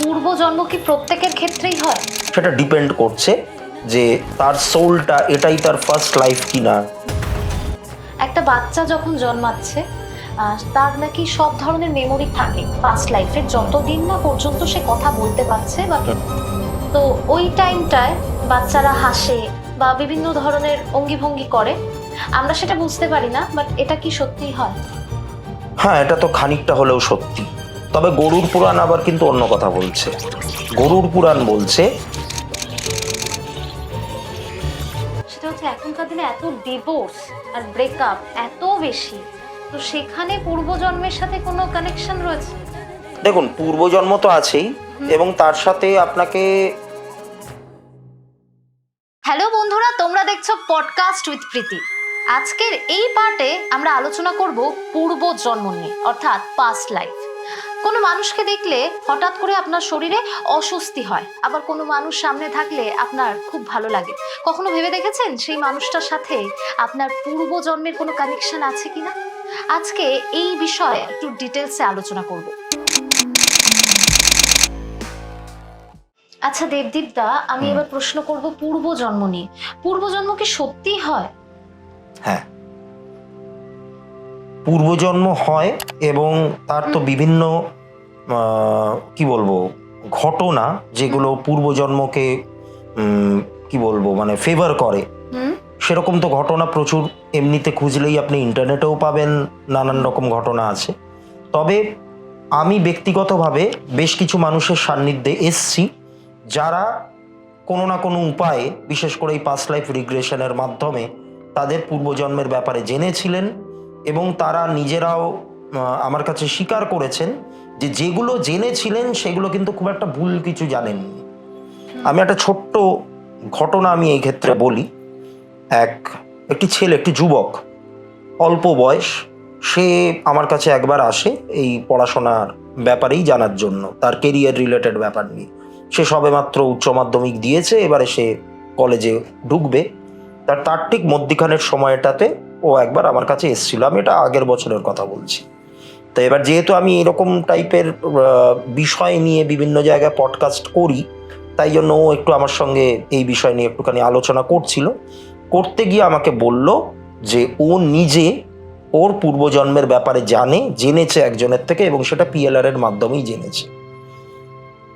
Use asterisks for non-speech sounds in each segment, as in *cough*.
পূর্বজন্ম কি প্রত্যেকের ক্ষেত্রেই হয়। সেটা ডিপেন্ড করছে যে তার সোলটা এটাই তার ফার্স্ট লাইফ কিনা। একটা বাচ্চা যখন জন্মাচ্ছে তার নাকি সব ধরনের মেমোরি থাকে। ফার্স্ট লাইফের যতদিন না পর্যন্ত সে কথা বলতে পারছে বা তো ওই টাইমটায় বাচ্চারা হাসে বা বিভিন্ন ধরনের অঙ্গিভঙ্গি করে। আমরা সেটা বুঝতে পারি না বাট এটা কি সত্যিই হয়? হ্যাঁ এটা তো খানিকটা হলেও সত্যি। তবে গরুর পুরাণ আবার কিন্তু অন্য কথা বলছে। গরুর পুরাণ বলছে সেটা হচ্ছে এখনকার দিনে এত ডিভোর্স আর ব্রেকআপ এত বেশি। তো সেখানে পূর্বজন্মের সাথে কোনো কানেকশন রয়েছে? দেখুন পূর্বজন্ম তো আছেই এবং তার সাথে আপনাকে হ্যালো বন্ধুরা তোমরা দেখছ পডকাস্ট উইথ প্রীতি। আজকের এই পার্টে আমরা আলোচনা করব পূর্ব জন্ম নিয়ে অর্থাৎ পাস্ট লাইফ কোনো মানুষকে দেখলে হঠাৎ করে আপনার শরীরে অস্বস্তি হয়। আবার কোনো মানুষ সামনে থাকলে আপনার খুব ভালো লাগে। কখনো ভেবে দেখেছেন সেই মানুষটার সাথে আপনার পূর্ব জন্মের কোনো কানেকশন আছে কিনা? আজকে এই বিষয়ে একটু ডিটেলসে আলোচনা করব। আচ্ছা দেবদীপ দা আমি এবার প্রশ্ন করব পূর্বজন্ম নিয়ে। পূর্বজন্ম কি সত্যি হয়? হ্যাঁ। পূর্বজন্ম হয় এবং তার তো বিভিন্ন কি বলব ঘটনা যেগুলো পূর্বজন্মকে কি বলব মানে ফেভার করে। সেরকম তো ঘটনা প্রচুর। এমনিতে খুঁজলেই আপনি ইন্টারনেটেও পাবেন নানান রকম ঘটনা আছে। তবে আমি ব্যক্তিগতভাবে বেশ কিছু মানুষের সান্নিধ্যে এসছি যারা কোনো না কোনো উপায়ে বিশেষ করে এই পাস্ট লাইফ রিগ্রেশনের মাধ্যমে তাদের পূর্বজন্মের ব্যাপারে জেনেছিলেন। এবং তারা নিজেরাও আমার কাছে স্বীকার করেছেন যে যেগুলো জেনেছিলেন সেগুলো কিন্তু খুব একটা ভুল কিছু জানেননি। আমি একটা ছোট্ট ঘটনা আমি এই ক্ষেত্রে বলি। এক, একটি ছেলে, একটি যুবক, অল্প বয়স, সে আমার কাছে একবার আসে এই পড়াশোনার ব্যাপারেই জানার জন্য, তার কেরিয়ার রিলেটেড ব্যাপার নিয়ে। সে সবেমাত্র উচ্চ মাধ্যমিক দিয়েছে, এবারে সে কলেজে ঢুকবে। তার তার ঠিক মধ্যিখানের সময়টাতে ও একবার আমার কাছে এসেছিল। আমি এটা আগের বছরের কথা বলছি। তো এবার যেহেতু আমি এরকম টাইপের বিষয় নিয়ে বিভিন্ন জায়গায় পডকাস্ট করি, তাই জন্য ও একটু আমার সঙ্গে এই বিষয় নিয়ে একটুখানি আলোচনা করছিল। করতে গিয়ে আমাকে বলল যে ও নিজে ওর পূর্বজন্মের ব্যাপারে জানে, জেনেছে একজনের থেকে এবং সেটা পিএলআর এর মাধ্যমেই জেনেছে।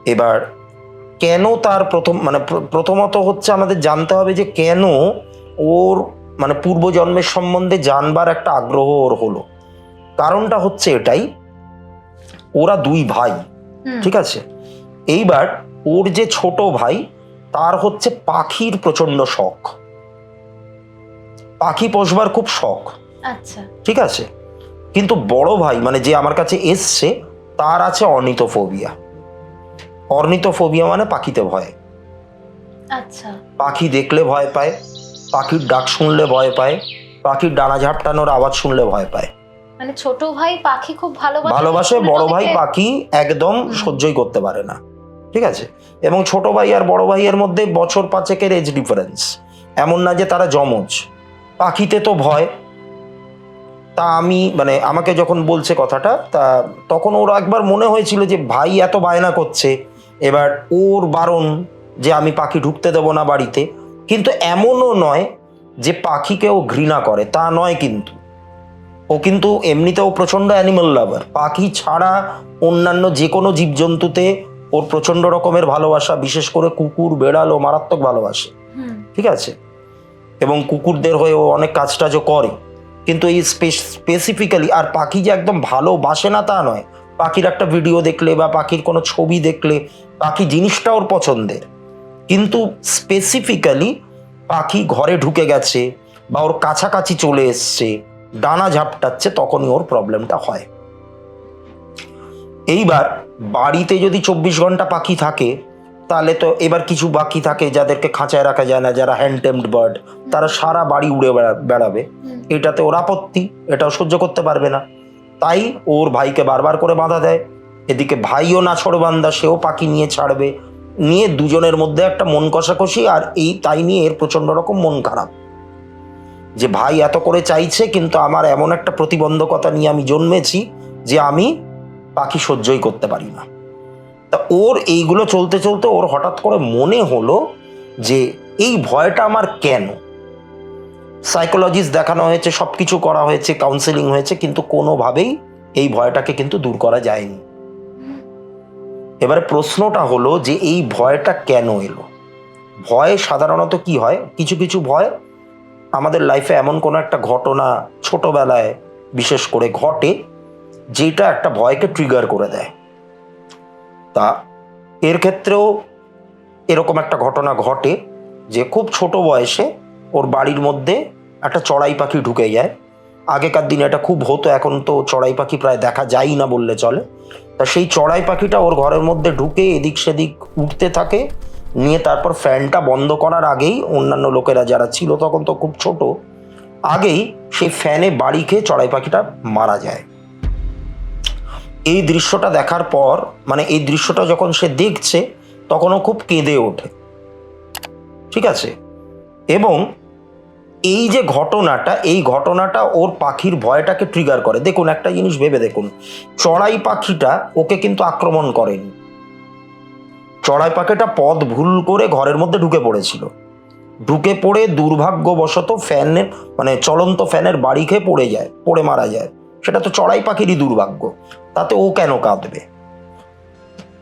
এবার কেন তার প্রথম মানে প্র- প্রথমত হচ্ছে আমাদের জানতে হবে যে কেন ওর মানে পূর্বজন্মের সম্বন্ধে জানবার একটা আগ্রহ ওর হলো। কারণটা হচ্ছে এটাই ওরা দুই ভাই ঠিক আছে? এইবার ওর যে ছোট ভাই তার হচ্ছে পাখির প্রচণ্ড শখ। পাখি পোষবার খুব শখ। আচ্ছা। ঠিক আছে? কিন্তু বড় ভাই মানে যে আমার কাছে এসছে তার আছে অর্নিতোফোবিয়া অর্নিতোফোবিয়া মানে পাখিতে ভয়। আচ্ছা। পাখি দেখলে ভয় পায় পাখির ডাক শুনলে ভয় পায় পাখির ডানা ঝাপটানোর আওয়াজ শুনলে ভয় পায়। মানে ছোট ভাই পাখি খুব ভালোবাসে ভালোবাসে বড় ভাই পাখি একদম সহ্যই করতে পারে না। ঠিক আছে? এবং ছোট ভাই আর বড় ভাইয়ের মধ্যে বছর পাঁচেকের এজ ডিফারেন্স এমন না যে তারা জমজ পাখিতে তো ভয়। তা আমি মানে আমাকে যখন বলছে কথাটা তা তখন ওর একবার মনে হয়েছিল যে ভাই এত বায়না করছে। এবার ওর বারণ যে আমি পাখি ঢুকতে দেবো না বাড়িতে কিন্তু এমনও নয় যে পাখিকে ও ঘৃণা করে তা নয় কিন্তু। ও কিন্তু এমনিতেও প্রচণ্ড অ্যানিমাল লাভার পাখি ছাড়া অন্যান্য যে কোনো জীবজন্তুতে ওর প্রচণ্ড রকমের ভালোবাসা বিশেষ করে কুকুর বেড়াল ও মারাত্মক ভালোবাসে। ঠিক আছে? এবং কুকুরদের হয়ে ও অনেক কাজ টাজও করে। কিন্তু এই স্পেসিফিক্যালি আর পাখি যে একদম ভালোবাসে না তা নয়। পাখির একটা ভিডিও দেখলে বা পাখির কোনো ছবি দেখলে পাখি জিনিসটা ওর পছন্দের। কিন্তু স্পেসিফিক্যালি পাখি ঘরে ঢুকে গেছে বা ওর কাছাকাছি চলে এসছে, ডানা ঝাপটাচ্ছে, তখনই ওর প্রবলেমটা হয়। এইবার বাড়িতে যদি চব্বিশ ঘণ্টা পাখি থাকে, তাহলে তো এবার কিছু বাকি থাকে যাদেরকে খাঁচায় রাখা যায় না, যারা হ্যান্ডটেমড বার্ড তারা সারা বাড়ি উড়ে বেড়াবে। এটাতে ওর আপত্তি, এটাও সহ্য করতে পারবে না। তাই ওর ভাইকে বারবার করে বাধা দেয়। এদিকে ভাইও না বান্দা সেও পাখি নিয়ে ছাড়বে। নিয়ে দুজনের মধ্যে একটা মন কষাকষি আর এই তাই নিয়ে এর প্রচণ্ড রকম মন খারাপ। যে ভাই এত করে চাইছে, কিন্তু আমার এমন একটা প্রতিবন্ধকতা নিয়ে আমি জন্মেছি যে আমি পাখি সহ্যই করতে পারি না। তা ওর এইগুলো চলতে চলতে ওর হঠাৎ করে মনে হলো যে এই ভয়টা আমার কেন? সাইকোলজিস্ট দেখানো হয়েছে সব কিছু করা হয়েছে কাউন্সেলিং হয়েছে, কিন্তু কোনোভাবেই এই ভয়টাকে কিন্তু দূর করা যায়নি। এবারে প্রশ্নটা হলো যে এই ভয়টা কেন এলো? ভয় সাধারণত কি হয়? কিছু কিছু ভয় আমাদের লাইফে এমন কোনো একটা ঘটনা ছোটবেলায় বিশেষ করে ঘটে যেটা একটা ভয়কে ট্রিগার করে দেয়। তা এর ক্ষেত্রেও এরকম একটা ঘটনা ঘটে যে খুব ছোট বয়সে ওর বাড়ির মধ্যে একটা চড়াই পাখি ঢুকে যায়। আগেকার দিনে এটা খুব হতো, এখন তো চড়াই পাখি প্রায় দেখা যায় না বললে চলে। তা সেই চড়াই পাখিটা ওর ঘরের মধ্যে ঢুকে এদিক সেদিক উঠতে থাকে। নিয়ে তারপর ফ্যানটা বন্ধ করার আগেই অন্যান্য লোকেরা যারা ছিল তখন তো খুব ছোট, আগেই সেই ফ্যানে বাড়ি খেয়ে চড়াই পাখিটা মারা যায়। এই দৃশ্যটা দেখার পর মানে এই দৃশ্যটা যখন সে দেখছে, তখনও খুব কেঁদে ওঠে। ঠিক আছে? এবং এই যে ঘটনাটা, এই ঘটনাটা ওর পাখির ভয়টাকে ট্রিগার করে। দেখুন, একটা জিনিস ভেবে দেখুন। চড়াই পাখিটা ওকে কিন্তু আক্রমণ করেনি। চড়াই পাখিটা পথ ভুল করে ঘরের মধ্যে ঢুকে পড়েছিল। ঢুকে পড়ে দুর্ভাগ্যবশত ফ্যানের মানে চলন্ত ফ্যানের বাড়ি খেয়ে পড়ে যায়, পড়ে মারা যায়। সেটা তো চড়াই পাখিরই দুর্ভাগ্য। তাতে ও কেন কাঁদবে?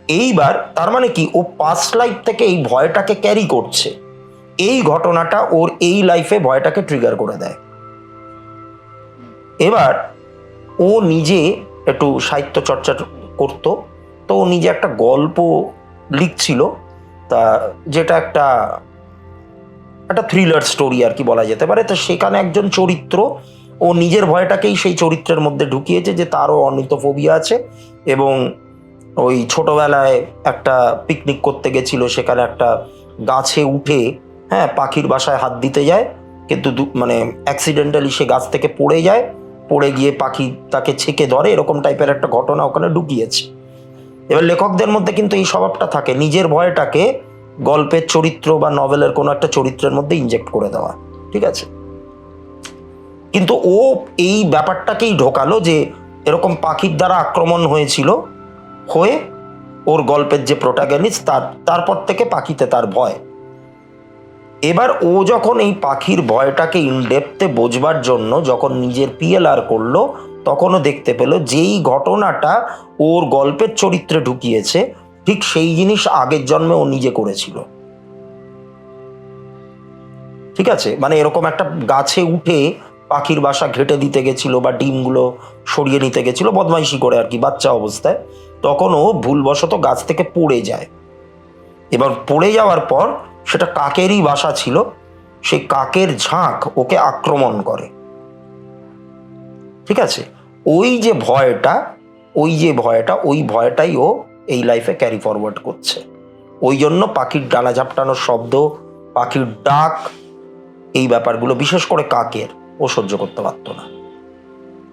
এইবার তার মানে কি? ও পাস্ট লাইফ থেকে এই ভয়টাকে ক্যারি করছে। এই ঘটনাটা ওর এই লাইফে ভয়টাকে ট্রিগার করে দেয়। এবার ও নিজে একটু সাহিত্য চর্চা করতো, তো ও নিজে একটা গল্প লিখছিল, তা যেটা একটা একটা থ্রিলার স্টোরি আর কি বলা যেতে পারে। তো সেখানে একজন চরিত্র, ও নিজের ভয়টাকেই সেই চরিত্রের মধ্যে ঢুকিয়েছে যে তারও অনিতফোবিয়া আছে এবং ওই ছোটবেলায় একটা পিকনিক করতে গেছিল, সেখানে একটা গাছে উঠে হ্যাঁ পাখির বাসায় হাত দিতে যায়, কিন্তু মানে অ্যাক্সিডেন্টালি সে গাছ থেকে পড়ে যায়, পড়ে গিয়ে পাখি তাকে ছেঁকে ধরে, এরকম টাইপের একটা ঘটনা ওখানে ঢুকিয়েছে। এবার লেখকদের মধ্যে কিন্তু এই স্বভাবটা থাকে, নিজের ভয়টাকে গল্পের চরিত্র বা নভেলের কোনো একটা চরিত্রের মধ্যে ইনজেক্ট করে দেওয়া, ঠিক আছে? কিন্তু ও এই ব্যাপারটাকেই ঢোকালো যে এরকম পাখির দ্বারা আক্রমণ হয়েছিল, হয়ে ওর গল্পের যে প্রোটাগনিস্ট তার, তারপর থেকে পাখিতে তার ভয়। এবার ও যখন এই পাখির ভয়টাকে ইনডেপথে বোঝবার জন্য যখন নিজের পিএলআর করল, তখনও দেখতে পেল যেই ঘটনাটা ওর গল্পের চরিত্রে ঢুকিয়েছে, ঠিক সেই জিনিস আগের জন্মে ও নিজে করেছিল। ঠিক আছে? মানে এরকম একটা গাছে উঠে পাখির বাসা ঘেটে দিতে গেছিল বা ডিমগুলো সরিয়ে নিতে গেছিল, বদমাইশি করে আর কি, বাচ্চা অবস্থায়। তখন ও ভুলবশত গাছ থেকে পড়ে যায়। এবার পড়ে যাওয়ার পর সেটা কাকেরই বাসা ছিল, সেই কাকের ঝাঁক ওকে আক্রমণ করে। ঠিক আছে? ওই যে ভয়টা, ওই যে ভয়টা, ওই ভয়টাই ও এই লাইফে ক্যারি ফরওয়ার্ড করছে। ওই জন্য পাখির ডানা ঝাপটানোর শব্দ, পাখির ডাক, এই ব্যাপারগুলো, বিশেষ করে কাকের, ও সহ্য করতে পারতো না।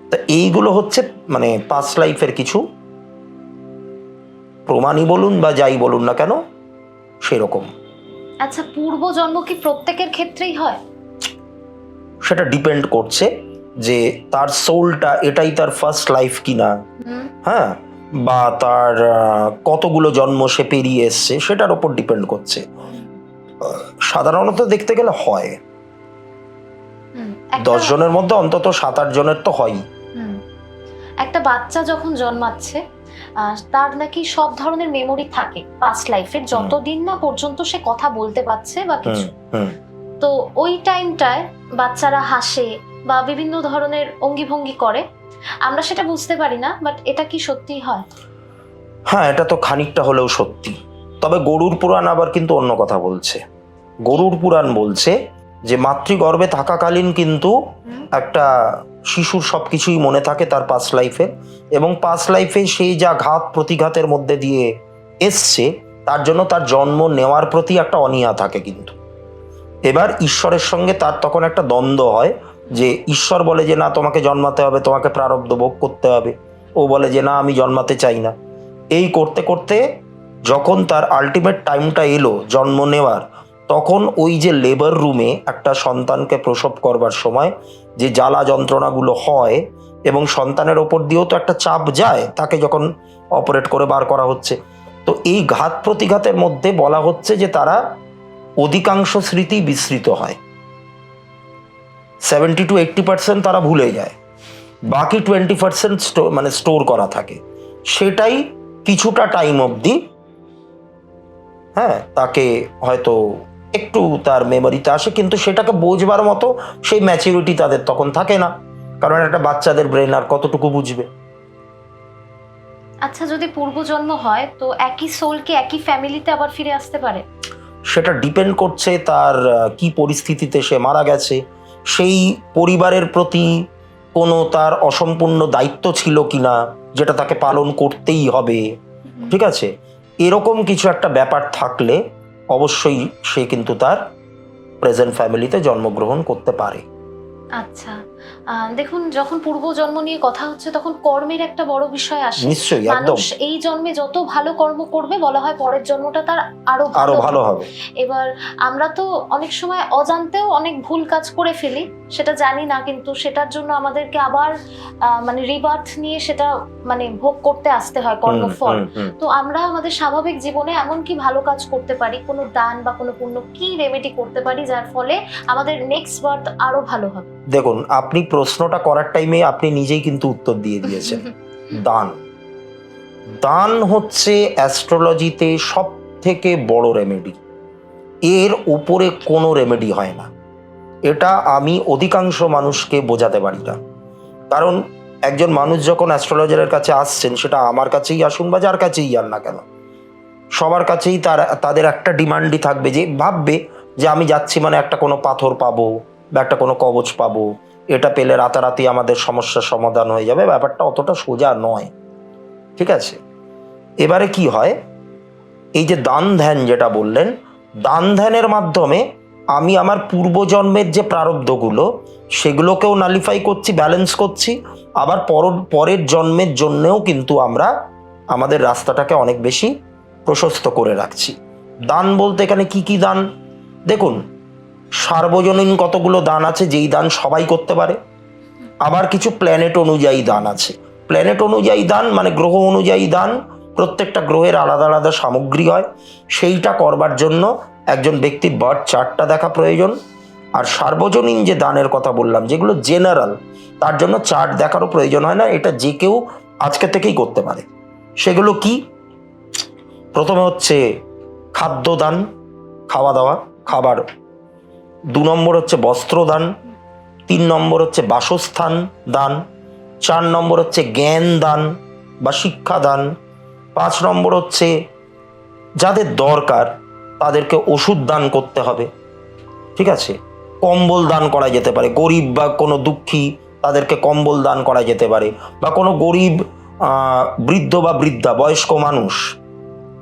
তা এইগুলো হচ্ছে মানে পাস লাইফের কিছু। প্রমাণই বলুন বা যাই বলুন না কেন, সেরকম। আচ্ছা পূর্বজন্ম কি প্রত্যেকের ক্ষেত্রেই হয়? সেটা ডিপেন্ড করছে যে তার সোলটা এটাই তার ফার্স্ট লাইফ কিনা। হ্যাঁ? বা তার কতগুলো জন্ম সে পেরিয়ে এসছে সেটার ওপর ডিপেন্ড করছে। সাধারণত দেখতে গেলে হয়। দশ জনের মধ্যে অন্তত সাত আট জনের তো হয়ই। হুম। একটা বাচ্চা যখন জন্মাচ্ছে তার নাকি সব ধরনের মেমোরি থাকে পাস্ট লাইফের যতদিন না পর্যন্ত সে কথা বলতে পারছে বা কিছু। তো ওই টাইমটায় বাচ্চারা হাসে বা বিভিন্ন ধরনের অঙ্গিভঙ্গি করে। আমরা সেটা বুঝতে পারি না বাট এটা কি সত্যি হয়? হ্যাঁ এটা তো খানিকটা হলেও সত্যি। তবে গরুর পুরাণ আবার কিন্তু অন্য কথা বলছে। গরুর পুরাণ বলছে যে মাতৃগর্ভে থাকাকালীন কিন্তু একটা শিশুর সব কিছুই মনে থাকে তার পাস লাইফে এবং পাস লাইফে সেই যা ঘাত প্রতিঘাতের মধ্যে দিয়ে এসছে, তার জন্য তার জন্ম নেওয়ার প্রতি একটা অনীহা থাকে কিন্তু। এবার ঈশ্বরের সঙ্গে তার তখন একটা দ্বন্দ্ব হয় যে ঈশ্বর বলে যে, না, তোমাকে জন্মাতে হবে, তোমাকে প্রারব্ধ ভোগ করতে হবে। ও বলে যে, না, আমি জন্মাতে চাই না। এই করতে করতে যখন তার আলটিমেট টাইমটা এলো জন্ম নেওয়ার, তখন ওই যে লেবার রুমে একটা সন্তানকে প্রসব করবার সময় যে জ্বালা যন্ত্রণাগুলো হয় এবং সন্তানের ওপর দিয়েও তো একটা চাপ যায়, তাকে যখন অপারেট করে বার করা হচ্ছে। তো এই ঘাত প্রতিঘাতের মধ্যে বলা হচ্ছে যে তারা অধিকাংশ স্মৃতি বিস্মৃত হয়। সেভেন্টি টু এইট্টি পার্সেন্ট তারা ভুলে যায়। বাকি টোয়েন্টি পার্সেন্ট মানে স্টোর করা থাকে। সেটাই কিছুটা টাইম অবধি হ্যাঁ তাকে হয়তো একটু তার মেমোরিতে আসে কিন্তু সেটাকে বোঝবার মতো সেই ম্যাচুরিটি তাদের তখন থাকে না। কারণ একটা বাচ্চাদের ব্রেন আর কতটুকু বুঝবে? আচ্ছা যদি পূর্বজন্ম হয় তো একই সোল কি একই ফ্যামিলিতে আবার ফিরে আসতে পারে? সেটা ডিপেন্ড করছে তার কি পরিস্থিতিতে সে মারা গেছে। সেই পরিবারের প্রতি কোনো তার অসম্পূর্ণ দায়িত্ব ছিল কিনা যেটা তাকে পালন করতেই হবে। ঠিক আছে? এরকম কিছু একটা ব্যাপার থাকলে অবশ্যই সে কিন্তু তার প্রেজেন্ট ফ্যামিলিতে জন্মগ্রহণ করতে পারে। আচ্ছা। দেখুন যখন পূর্বজন্ম নিয়ে কথা হচ্ছে তখন কর্মের একটা বড় বিষয় আসে। নিশ্চয়ই মানুষ এই জন্মে যত ভালো কর্ম করবে বলা হয় পরের জন্মটা তার আরও আরও ভালো হবে। এবার আমরা তো অনেক সময় অজান্তেও অনেক ভুল কাজ করে ফেলি সেটা জানি না কিন্তু সেটার জন্য আমাদেরকে আবার মানে রিবার্থ নিয়ে সেটা মানে ভোগ করতে আসতে হয় কর্মফল। তো আমরা আমাদের স্বাভাবিক জীবনে এমন কি ভালো কাজ করতে পারি কোনো দান বা কোনো পুণ্য কি রেমেডি করতে পারি যার ফলে আমাদের নেক্সট বার্থ আরও ভালো হবে। দেখুন আপনি প্রশ্নটা করার টাইমে আপনি নিজেই কিন্তু উত্তর দিয়ে দিয়েছেন। *laughs* দান। দান হচ্ছে অ্যাস্ট্রোলজিতে সব থেকে বড় রেমেডি এর উপরে কোনো রেমেডি হয় না। এটা আমি অধিকাংশ মানুষকে বোঝাতে পারি না। কারণ একজন মানুষ যখন অ্যাস্ট্রোলজারের কাছে আসছেন সেটা আমার কাছেই আসুন বা যার কাছেই যান না কেন। সবার কাছেই তার তাদের একটা ডিমান্ডই থাকবে যে ভাববে যে আমি যাচ্ছি মানে একটা কোনো পাথর পাবো বা একটা কোনো কবচ পাবো, এটা পেলে রাতারাতি আমাদের সমস্যার সমাধান হয়ে যাবে, ব্যাপারটা অতটা সোজা নয়। ঠিক আছে? এবারে কি হয়? এই যে দান ধ্যান যেটা বললেন, দান ধ্যানের মাধ্যমে আমি আমার পূর্বজন্মের যে প্রারব্ধগুলো, সেগুলোকেও নালিফাই করছি ব্যালেন্স করছি, আবার পর পরের জন্মের জন্যেও কিন্তু আমরা আমাদের রাস্তাটাকে অনেক বেশি প্রশস্ত করে রাখছি। দান বলতে এখানে কি কি দান? দেখুন সার্বজনীন কতগুলো দান আছে, যেই দান সবাই করতে পারে? আবার কিছু প্ল্যানেট অনুযায়ী দান আছে। প্ল্যানেট অনুযায়ী দান মানে গ্রহ অনুযায়ী দান, প্রত্যেকটা গ্রহের আলাদা আলাদা সামগ্রী হয়। সেইটা করবার জন্য একজন ব্যক্তির বার্থ চার্টটা দেখা প্রয়োজন। আর সার্বজনীন যে দানের কথা বললাম, যেগুলো জেনারেল তার জন্য চার্ট দেখারও প্রয়োজন হয় না, এটা যে কেউ আজকে থেকেই করতে পারে। সেগুলো কি? প্রথমে হচ্ছে খাদ্যদান, খাওয়া দাওয়া, খাবার দু নম্বর হচ্ছে বস্ত্রদান, তিন নম্বর হচ্ছে বাসস্থান দান, চার নম্বর হচ্ছে জ্ঞান দান বা শিক্ষা দান, পাঁচ নম্বর হচ্ছে যাদের দরকার তাদেরকে ওষুধ দান করতে হবে। ঠিক আছে? কম্বল দান করা যেতে পারে। গরিব বা কোনো দুঃখী তাদেরকে কম্বল দান করা যেতে পারে বা কোনো গরিব বৃদ্ধ বা বৃদ্ধা, বয়স্ক মানুষ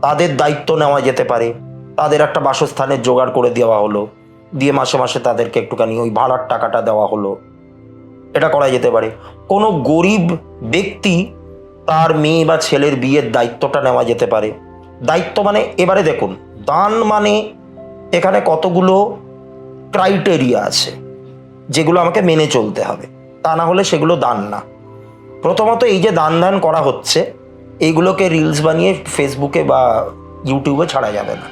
তাদের দায়িত্ব নেওয়া যেতে পারে। তাদের একটা বাসস্থানের জোগাড় করে দেওয়া হলো। দিয়ে মাসে মাসে তাদেরকে একটুখানি ওই ভাড়ার টাকাটা দেওয়া হলো। এটা করা যেতে পারে। কোনো গরিব ব্যক্তি তার মেয়ে বা ছেলের বিয়ের দায়িত্বটা নেওয়া যেতে পারে। দায়িত্ব মানে এবারে দেখুন দান মানে এখানে কতগুলো ক্রাইটেরিয়া আছে যেগুলো আমাকে মেনে চলতে হবে। তা না হলে সেগুলো দান না। প্রথমত এই যে দান দান করা হচ্ছে এইগুলোকে রিলস বানিয়ে ফেসবুকে বা ইউটিউবে ছাড়া যাবে না।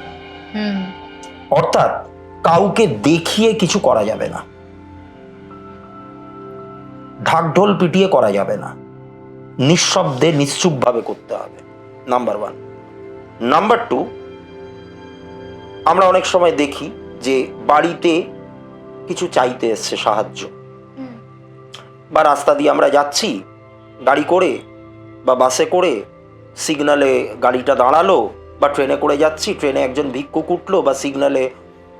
অর্থাৎ কাউকে দেখিয়ে কিছু করা যাবে না। ঢাকঢোল পিটিয়ে করা যাবে না। নিঃশব্দে নিশ্চুপভাবে করতে হবে। নাম্বার ওয়ান নাম্বার টু আমরা অনেক সময় দেখি যে বাড়িতে কিছু চাইতে এসছে সাহায্য। বা রাস্তা দিয়ে আমরা যাচ্ছি, গাড়ি করে বা বাসে করে সিগনালে গাড়িটা দাঁড়াল বা ট্রেনে করে যাচ্ছি, ট্রেনে একজন ভিক্ষুক উঠল বা সিগনালে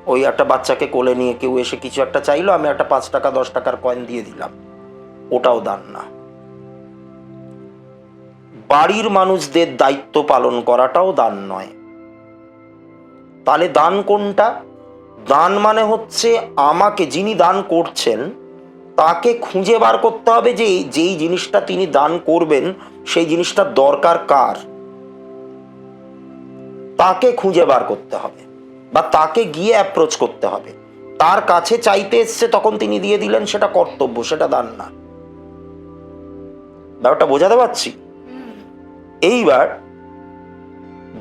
ওই একটা বাচ্চাকে কোলে নিয়ে কেউ এসে কিছু একটা চাইলো, আমি একটা পাঁচ টাকা, দশ টাকার কয়েন দিয়ে দিলাম। ওটাও দান না। বাড়ির মানুষদের দায়িত্ব পালন করাটাও দান নয়। তাহলে দান কোনটা? দান মানে হচ্ছে আমাকে যিনি দান করছেন, তাকে খুঁজে বার করতে হবে যে যেই জিনিসটা তিনি দান করবেন, সেই জিনিসটার দরকার কার? তাকে খুঁজে বার করতে হবে। বা তাকে গিয়ে অ্যাপ্রোচ করতে হবে। তার কাছে চাইতে এসছে, তখন তিনি দিয়ে দিলেন, সেটা কর্তব্য, সেটা দান না। ব্যাপারটা বোঝাতে পারছি? এইবার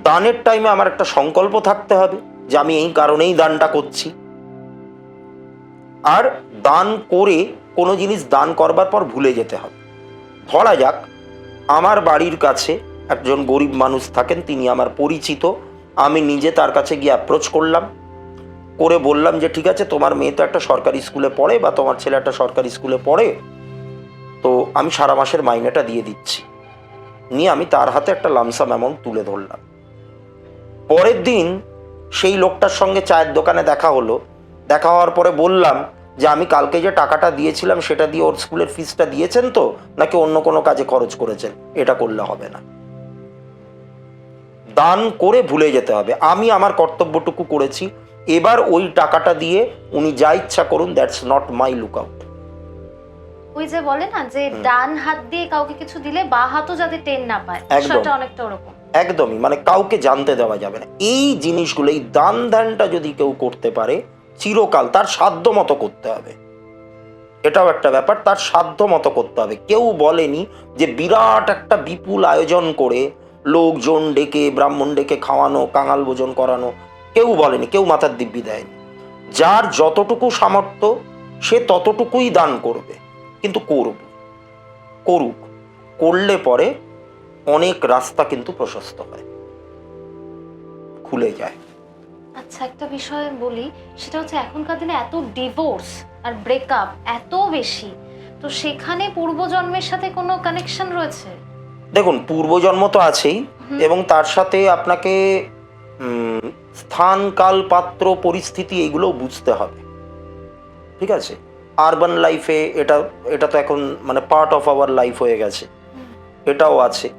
দানের টাইমে আমার একটা সংকল্প থাকতে হবে, যে আমি এই কারণেই দানটা করছি। আর দান করে কোনো জিনিস দান করবার পর ভুলে যেতে হবে। ধরা যাক, আমার বাড়ির কাছে একজন গরিব মানুষ থাকেন, তিনি আমার পরিচিত আমি নিজে তার কাছে গিয়ে অ্যাপ্রোচ করলাম, করে বললাম যে, ঠিক আছে, তোমার মেয়ে তো একটা সরকারি স্কুলে পড়ে বা তোমার ছেলে একটা সরকারি স্কুলে পড়ে, তো আমি সারা মাসের মাইনেটা দিয়ে দিচ্ছি। নিয়ে আমি তার হাতে একটা লামসাম অ্যামাউন্ট তুলে ধরলাম। পরের দিন সেই লোকটার সঙ্গে চায়ের দোকানে দেখা হলো। দেখা হওয়ার পরে বললাম যে, আমি কালকে যে টাকাটা দিয়েছিলাম, সেটা দিয়ে ওর স্কুলের ফিসটা দিয়েছেন তো? নাকি অন্য কোনো কাজে খরচ করেছেন? এটা করলে হবে না। দান করে ভুলে যেতে হবে। আমি আমার কর্তব্যটুকু করেছি। এবার ওই টাকাটা দিয়ে উনি যা ইচ্ছা করুন that's not my look out ওই যে বলে না যে ডান হাত দিয়ে কাউকে কিছু দিলে বা হাতও যাতে টেন না পায়। বিষয়টা অনেকটা ওরকম। একদমই মানে কাউকে জানতে দেওয়া যাবে না। এই জিনিসগুলো এই দান ধ্যানটা যদি কেউ করতে পারে চিরকাল তার সাধ্য মতো করতে হবে। এটাও একটা ব্যাপার তার সাধ্য মতো করতে হবে। কেউ বলেনি যে বিরাট একটা বিপুল আয়োজন করে লোকজন ডেকে, ব্রাহ্মণ ডেকে খাওয়ানো, কাঙাল ভোজন করানো, কেউ বলেনি, কেউ মাথার দিব্যি দেয়নি। যার যতটুকু সামর্থ্য, সে ততটুকুই দান করবে। কিন্তু করবে করুক, করলে পরে অনেক রাস্তা কিন্তু প্রশস্ত হয়। খুলে যায়। আচ্ছা একটা বিষয় বলি, সেটা হচ্ছে এখনকার দিনে এত ডিভোর্স আর ব্রেকআপ এত বেশি, তো সেখানে পূর্বজন্মের সাথে কোনো কানেকশন রয়েছে? দেখুন পূর্বজন্ম তো আছেই এবং তার সাথে আপনাকে স্থান কাল পাত্র পরিস্থিতি এগুলো বুঝতে হবে। ঠিক আছে? আরবান লাইফে এটা এটা তো এখন মানে পার্ট অফ আওয়ার লাইফ হয়ে গেছে। এটাও আছে।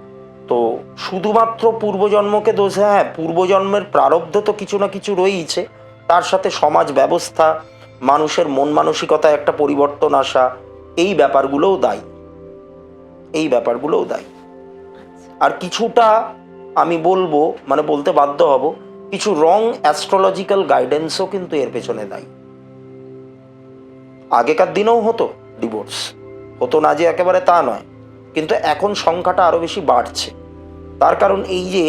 তো শুধুমাত্র পূর্বজন্মকে দোষ হ্যাঁ পূর্বজন্মের প্রারব্ধ তো কিছু না কিছু রয়েইছে। তার সাথে সমাজ ব্যবস্থা মানুষের মন মানসিকতায় একটা পরিবর্তন আসা এই ব্যাপারগুলোও দায়ী। এই ব্যাপারগুলোও দায়ী। আর কিছুটা আমি বলব মানে বলতে বাধ্য হব, কিছু রং অ্যাস্ট্রোলজিক্যাল গাইডেন্সও কিন্তু এর পেছনে দায়ী আগেকার দিনেও হতো ডিভোর্স হতো না যে একেবারে তা নয়, কিন্তু এখন সংখ্যাটা আরও বেশি বাড়ছে। তার কারণ এই যে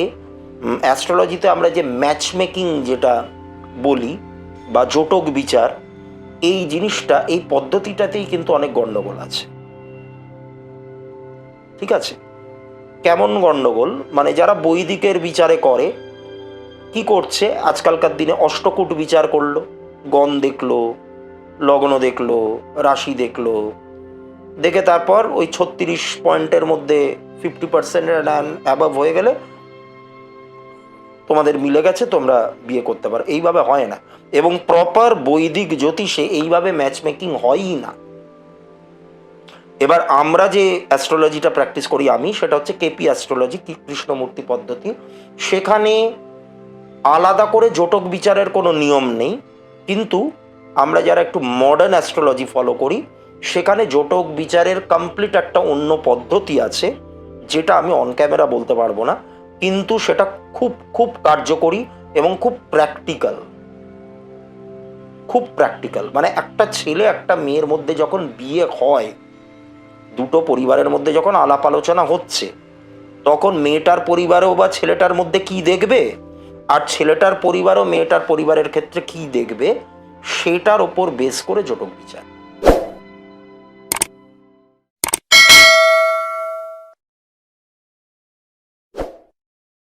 অ্যাস্ট্রোলজিতে আমরা যে ম্যাচ মেকিং যেটা বলি, বা জোটক বিচার, এই জিনিসটা, এই পদ্ধতিটাতেই কিন্তু অনেক গণ্ডগোল আছে। ঠিক আছে? কেমন গণ্ডগোল মানে যারা বৈদিকের বিচারে করে, কি করছে? আজকালকার দিনে অষ্টকূট বিচার করল, গণ দেখল, লগ্ন দেখল, রাশি দেখল, দেখে তারপর ওই ছত্রিশ পয়েন্টের মধ্যে ফিফটি পার্সেন্ট অ্যাবাভ হয়ে গেলে তোমাদের মিলে গেছে, তোমরা বিয়ে করতে পারো। এইভাবে হয় না। এবং প্রপার বৈদিক জ্যোতিষে এইভাবে ম্যাচ মেকিং হয়ই না। এবার আমরা যে অ্যাস্ট্রোলজিটা প্র্যাকটিস করি আমি, সেটা হচ্ছে কেপি অ্যাস্ট্রোলজি কৃষ্ণমূর্তি পদ্ধতি। সেখানে আলাদা করে জোটক বিচারের কোনো নিয়ম নেই, কিন্তু আমরা যারা একটু মডার্ন অ্যাস্ট্রোলজি ফলো করি, সেখানে জোটক বিচারের কমপ্লিট একটা অন্য পদ্ধতি আছে, যেটা আমি অন ক্যামেরা বলতে পারব না, কিন্তু সেটা খুব খুব কার্যকরী এবং খুব প্র্যাকটিক্যাল খুব প্র্যাকটিক্যাল মানে একটা ছেলে, একটা মেয়ের মধ্যে যখন বিয়ে হয় দুটো পরিবারের মধ্যে যখন আলাপ আলোচনা হচ্ছে, তখন মেয়েটার পরিবারও বা ছেলেটার মধ্যে কি দেখবে? আর ছেলেটার পরিবারও মেয়েটার পরিবারের ক্ষেত্রে কি দেখবে? সেটার ওপর বেস করে জটক বিচার।